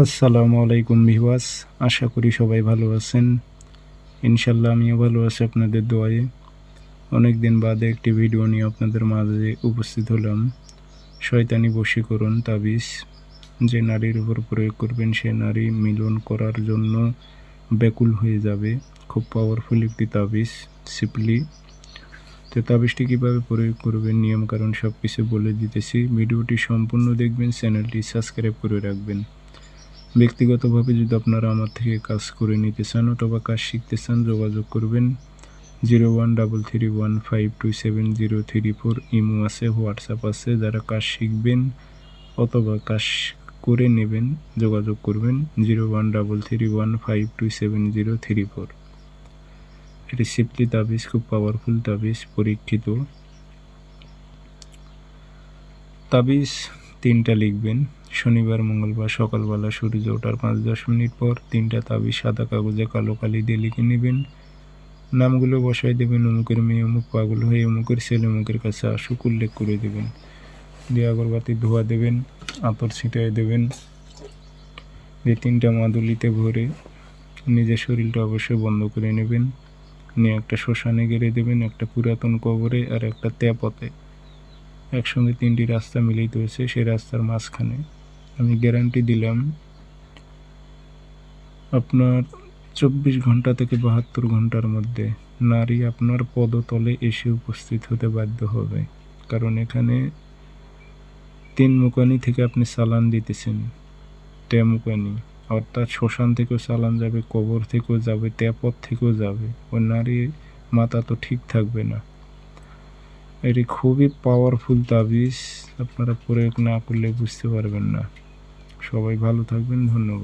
আসসালামু আলাইকুম ভিওয়াস আশা করি সবাই ভালো আছেন। ইনশাল্লাহ আমিও ভালো আছি আপনাদের দোয়ায়ে। অনেক দিন বাদে একটি ভিডিও নিয়ে আপনাদের মাঝে উপস্থিত হলাম। শয়তানি বশীকরণ তাবিজ। যে নারীর উপর প্রয়োগ করবেন, সে নারী মিলন করার জন্য ব্যাকুল হয়ে যাবে। খুব পাওয়ারফুল একটি তাবিজ সিপলি তো তাবিজটি কীভাবে প্রয়োগ করবেন, নিয়মকানুন সব কিছু বলে দিতেছি। ভিডিওটি সম্পূর্ণ দেখবেন, চ্যানেলটি সাবস্ক্রাইব করে রাখবেন। ব্যক্তিগতভাবে যদি আপনারা আমার থেকে কাজ করে নিতে চান অথবা কাজ শিখতে চান, যোগাযোগ করবেন zero one double three one five two seven zero three four Imo আছে, হোয়াটসঅ্যাপ আছে। যারা কাজ শিখবেন অথবা কাজ করে নেবেন, যোগাযোগ করবেন zero one double three one five two seven zero three four. এটি সিপলি তাবিজ, খুব পাওয়ারফুল তাবিজ, পরীক্ষিত। তাবিজ তিনটা লিখবেন। শনিবার, মঙ্গলবার, সকালবেলা, সূর্য ওঠার পাঁচ দশ মিনিট পর তিনটা তাবিজ, সাদা কাগজে কালো কালি দিয়ে লিখে নেবেন। নামগুলো বসাই দেবেন, অমুকের মেয়ে, অমুক পাগল হয়ে অমুকের ছেলে, অমুকের কাছে আসুক উল্লেখ করে দেবেন। দিয়ে আগরবাতি ধোয়া দেবেন, আতর ছিটাই দেবেন। দিয়ে তিনটা মাদুলিতে ভরে নিজের শরীরটা অবশ্যই বন্ধ করে নেবেন। নিয়ে একটা শ্মশানে গেড়ে দেবেন, একটা পুরাতন কবরে আর একটা তেপতে একসঙ্গে তিনটি রাস্তা মিলিত হয়েছে, সেই রাস্তার মাঝখানে আমি গ্যারান্টি দিলাম। আপনার চব্বিশ ঘণ্টা থেকে বাহাত্তর ঘণ্টার মধ্যে নারী আপনার পদতলে এসে উপস্থিত হতে বাধ্য হবে। কারণ এখানে তিন মুকানি থেকে আপনি চালান দিতেছেন তে মুকানি। অর্থাৎ শ্মশান থেকেও চালান যাবে, কবর থেকেও যাবে, তেপথ থেকেও যাবে। ওই নারীর মাথা তো ঠিক থাকবে না। এটি খুবই পাওয়ারফুল তাবিজ। আপনারা প্রয়োগ না করলে বুঝতে পারবেন না। সবাই ভালো থাকবেন, ধন্যবাদ।